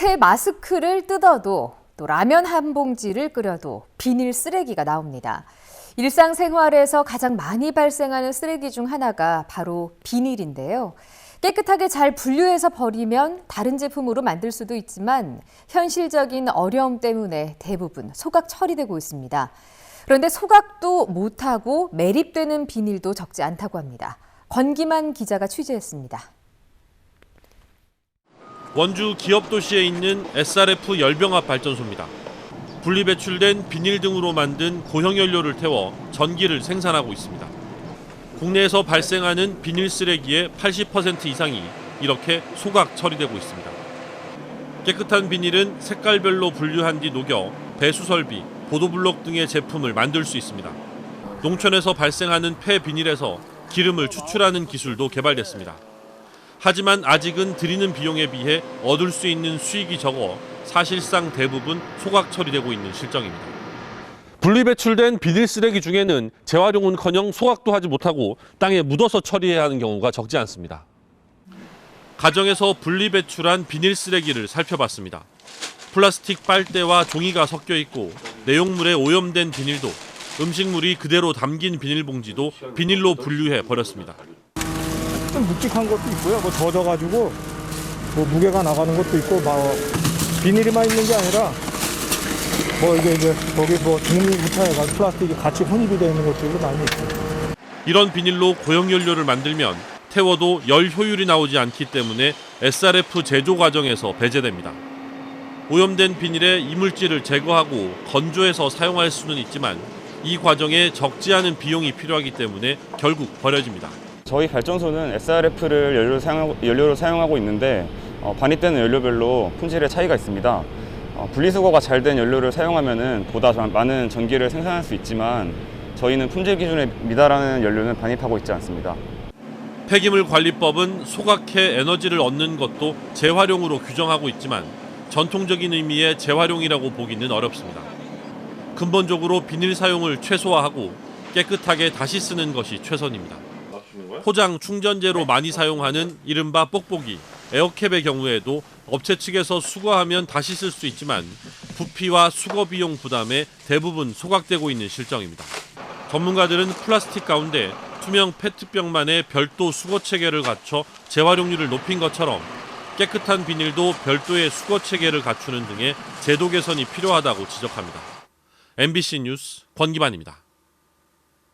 새 마스크를 뜯어도 또 라면 한 봉지를 끓여도 비닐 쓰레기가 나옵니다. 일상생활에서 가장 많이 발생하는 쓰레기 중 하나가 바로 비닐인데요. 깨끗하게 잘 분류해서 버리면 다른 제품으로 만들 수도 있지만 현실적인 어려움 때문에 대부분 소각 처리되고 있습니다. 그런데 소각도 못하고 매립되는 비닐도 적지 않다고 합니다. 권기만 기자가 취재했습니다. 원주 기업도시에 있는 SRF 열병합 발전소입니다. 분리배출된 비닐 등으로 만든 고형 연료를 태워 전기를 생산하고 있습니다. 국내에서 발생하는 비닐 쓰레기의 80% 이상이 이렇게 소각 처리되고 있습니다. 깨끗한 비닐은 색깔별로 분류한 뒤 녹여 배수 설비, 보도블록 등의 제품을 만들 수 있습니다. 농촌에서 발생하는 폐 비닐에서 기름을 추출하는 기술도 개발됐습니다. 하지만 아직은 들이는 비용에 비해 얻을 수 있는 수익이 적어 사실상 대부분 소각 처리되고 있는 실정입니다. 분리배출된 비닐 쓰레기 중에는 재활용은커녕 소각도 하지 못하고 땅에 묻어서 처리해야 하는 경우가 적지 않습니다. 가정에서 분리배출한 비닐 쓰레기를 살펴봤습니다. 플라스틱 빨대와 종이가 섞여 있고 내용물에 오염된 비닐도 음식물이 그대로 담긴 비닐봉지도 비닐로 분류해 버렸습니다. 좀 묵직한 것도 있고요. 뭐 젖어가지고 뭐 무게가 나가는 것도 있고 막 비닐이만 있는 게 아니라 뭐 이게 이제 거기 뭐 종이부터 해가지고 플라스틱이 같이 혼입이 되어 있는 것들도 많이 있고. 이런 비닐로 고형연료를 만들면 태워도 열 효율이 나오지 않기 때문에 SRF 제조 과정에서 배제됩니다. 오염된 비닐에 이물질을 제거하고 건조해서 사용할 수는 있지만 이 과정에 적지 않은 비용이 필요하기 때문에 결국 버려집니다. 저희 발전소는 SRF를 연료로, 사용, 연료로 사용하고 있는데 어, 반입되는 연료별로 품질의 차이가 있습니다. 어, 분리수거가 잘 된 연료를 사용하면 보다 전- 많은 전기를 생산할 수 있지만 저희는 품질 기준에 미달하는 연료는 반입하고 있지 않습니다. 폐기물 관리법은 소각해 에너지를 얻는 것도 재활용으로 규정하고 있지만 전통적인 의미의 재활용이라고 보기는 어렵습니다. 근본적으로 비닐 사용을 최소화하고 깨끗하게 다시 쓰는 것이 최선입니다. 포장 충전재로 많이 사용하는 이른바 뽁뽁이, 에어캡의 경우에도 업체 측에서 수거하면 다시 쓸 수 있지만 부피와 수거 비용 부담에 대부분 소각되고 있는 실정입니다. 전문가들은 플라스틱 가운데 투명 페트병만의 별도 수거 체계를 갖춰 재활용률을 높인 것처럼 깨끗한 비닐도 별도의 수거 체계를 갖추는 등의 제도 개선이 필요하다고 지적합니다. MBC 뉴스 권기만입니다.